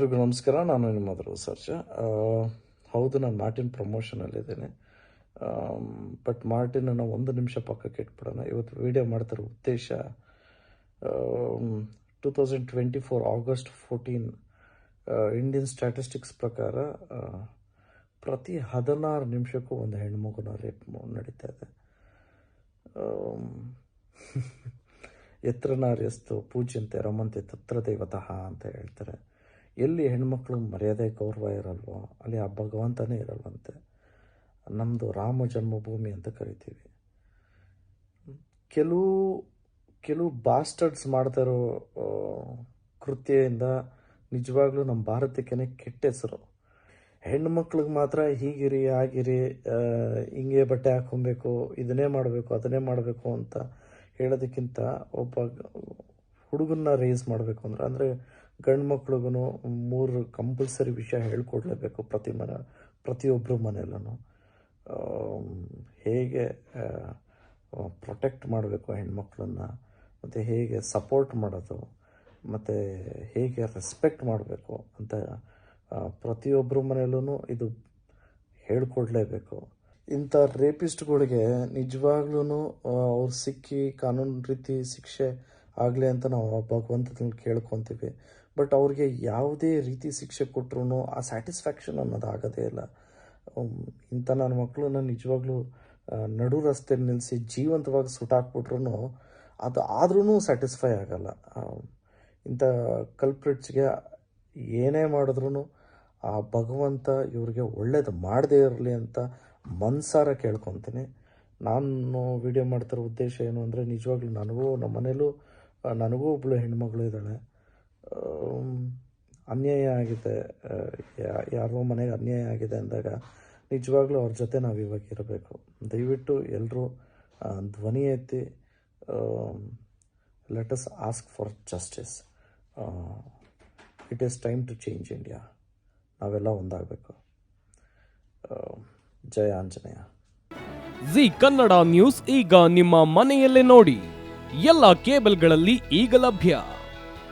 ಎಲ್ರಿಗೂ ನಮಸ್ಕಾರ. ನಾನು ನಿಮ್ಮ ಮಧುರ ಸರ್ಚ ಹೌದು, ನಾನು ಮಾರ್ಟಿನ್ ಪ್ರಮೋಷನಲ್ಲಿದ್ದೇನೆ. ಬಟ್ ಮಾರ್ಟಿನನ್ನು ಒಂದು ನಿಮಿಷ ಪಕ್ಕಕ್ಕೆ ಇಟ್ಬಿಡೋಣ. ಇವತ್ತು ವಿಡಿಯೋ ಮಾಡ್ತಿರೋ ಉದ್ದೇಶ two thousand twenty four August fourteen Indian statistics ಪ್ರಕಾರ ಪ್ರತಿ ಹದಿನಾರು ನಿಮಿಷಕ್ಕೂ ಒಂದು ಹೆಣ್ಮಗುನ ರೇಪ್ ನಡೀತಾ ಇದೆ. ಎತ್ತರ ನಾರ್ಯಸ್ತು ಪೂಜ್ಯಂತೆ ರಮಂತೆ ತತ್ರ ದೇವತಃ ಅಂತ ಹೇಳ್ತಾರೆ. ಎಲ್ಲಿ ಹೆಣ್ಮಕ್ಳು ಮರ್ಯಾದೆ ಗೌರವ ಇರಲ್ವೋ, ಅಲ್ಲಿ ಆ ಭಗವಂತನೇ ಇರಲ್ವಂತೆ. ನಮ್ಮದು ರಾಮ ಜನ್ಮಭೂಮಿ ಅಂತ ಕರಿತೀವಿ. ಕೆಲವು ಕೆಲವು ಬಾಸ್ಟರ್ಡ್ಸ್ ಮಾಡ್ತಾ ಇರೋ ಕೃತ್ಯದಿಂದ ನಿಜವಾಗ್ಲೂ ನಮ್ಮ ಭಾರತಕ್ಕೇ ಕೆಟ್ಟ ಹೆಸರು. ಹೆಣ್ಮಕ್ಳಿಗೆ ಮಾತ್ರ ಹೀಗಿರಿ, ಆಗಿರಿ ಹಿಂಗೆ ಬಟ್ಟೆ ಹಾಕೊಬೇಕು ಇದನ್ನೇ ಮಾಡಬೇಕು, ಅದನ್ನೇ ಮಾಡಬೇಕು ಅಂತ ಹೇಳೋದಕ್ಕಿಂತ ಒಬ್ಬ ಹುಡುಗನ್ನ ರೇಸ್ ಮಾಡಬೇಕು ಅಂದ್ರೆ, ಅಂದರೆ ಗಂಡು ಮಕ್ಳಿಗೂ ಮೂರು ಕಂಪಲ್ಸರಿ ವಿಷಯ ಹೇಳ್ಕೊಡ್ಲೇಬೇಕು ಪ್ರತಿ ಮನೆ ಪ್ರತಿಯೊಬ್ಬರ ಮನೆಯಲ್ಲೂ ಹೇಗೆ ಪ್ರೊಟೆಕ್ಟ್ ಮಾಡಬೇಕು ಹೆಣ್ಮಕ್ಳನ್ನ, ಮತ್ತು ಹೇಗೆ ಸಪೋರ್ಟ್ ಮಾಡೋದು, ಮತ್ತು ಹೇಗೆ ರೆಸ್ಪೆಕ್ಟ್ ಮಾಡಬೇಕು ಅಂತ ಪ್ರತಿಯೊಬ್ಬರ ಮನೆಯಲ್ಲೂ ಇದು ಹೇಳ್ಕೊಡ್ಲೇಬೇಕು. ಇಂಥ ರೇಪಿಸ್ಟ್ಗಳಿಗೆ ನಿಜವಾಗ್ಲೂ ಅವ್ರು ಸಿಕ್ಕಿ ಕಾನೂನು ರೀತಿ ಶಿಕ್ಷೆ ಆಗಲಿ ಅಂತ ನಾವು ಭಗವಂತನ ಕೇಳ್ಕೊತೀವಿ. ಬಟ್ ಅವ್ರಿಗೆ ಯಾವುದೇ ರೀತಿ ಶಿಕ್ಷೆ ಕೊಟ್ಟರು ಆ ಸ್ಯಾಟಿಸ್ಫ್ಯಾಕ್ಷನ್ ಅನ್ನೋದು ಆಗೋದೇ ಇಲ್ಲ ಇಂಥ ನನ್ನ ಮಕ್ಕಳನ್ನ ನಿಜವಾಗ್ಲೂ ನಡು ರಸ್ತೆ ನಿಲ್ಲಿಸಿ ಜೀವಂತವಾಗಿ ಸುಟ್ಟಾಕ್ಬಿಟ್ರು ಅದು ಆದ್ರೂ ಸ್ಯಾಟಿಸ್ಫೈ ಆಗಲ್ಲ. ಇಂಥ ಕಲ್ಪ್ರಿಟ್ಸ್ಗೆ ಏನೇ ಮಾಡಿದ್ರು ಆ ಭಗವಂತ ಇವ್ರಿಗೆ ಒಳ್ಳೇದು ಮಾಡದೇ ಇರಲಿ ಅಂತ ಮನ್ಸಾರ ಕೇಳ್ಕೊತೀನಿ. ನಾನು ವಿಡಿಯೋ ಮಾಡ್ತಿರೋ ಉದ್ದೇಶ ಏನು ಅಂದರೆ ನಿಜವಾಗ್ಲೂ ನನಗೂ ನಮ್ಮ ಮನೇಲೂ ನನಗೂ ಒಬ್ಬಳು ಹೆಣ್ಮಗಳು ಇದ್ದಾಳೆ. ಅನ್ಯಾಯ ಆಗಿದೆ ಯಾರೋ ಮನೆಗೆ ಅನ್ಯಾಯ ಆಗಿದೆ ಅಂದಾಗ ನಿಜವಾಗ್ಲೂ ಅವ್ರ ಜೊತೆ ನಾವು ಇವಾಗ ಇರಬೇಕು. ದಯವಿಟ್ಟು ಎಲ್ಲರೂ ಧ್ವನಿ ಎತ್ತಿ let us ask for justice it is time to change India ನಾವೆಲ್ಲ ಒಂದಾಗಬೇಕು. ಜಯ ಆಂಜನೇಯ. ಜಿ ಕನ್ನಡ ನ್ಯೂಸ್ ಈಗ ನಿಮ್ಮ ಮನೆಯಲ್ಲೇ ನೋಡಿ. ಎಲ್ಲ ಕೇಬಲ್ಗಳಲ್ಲಿ ಈಗ ಲಭ್ಯ.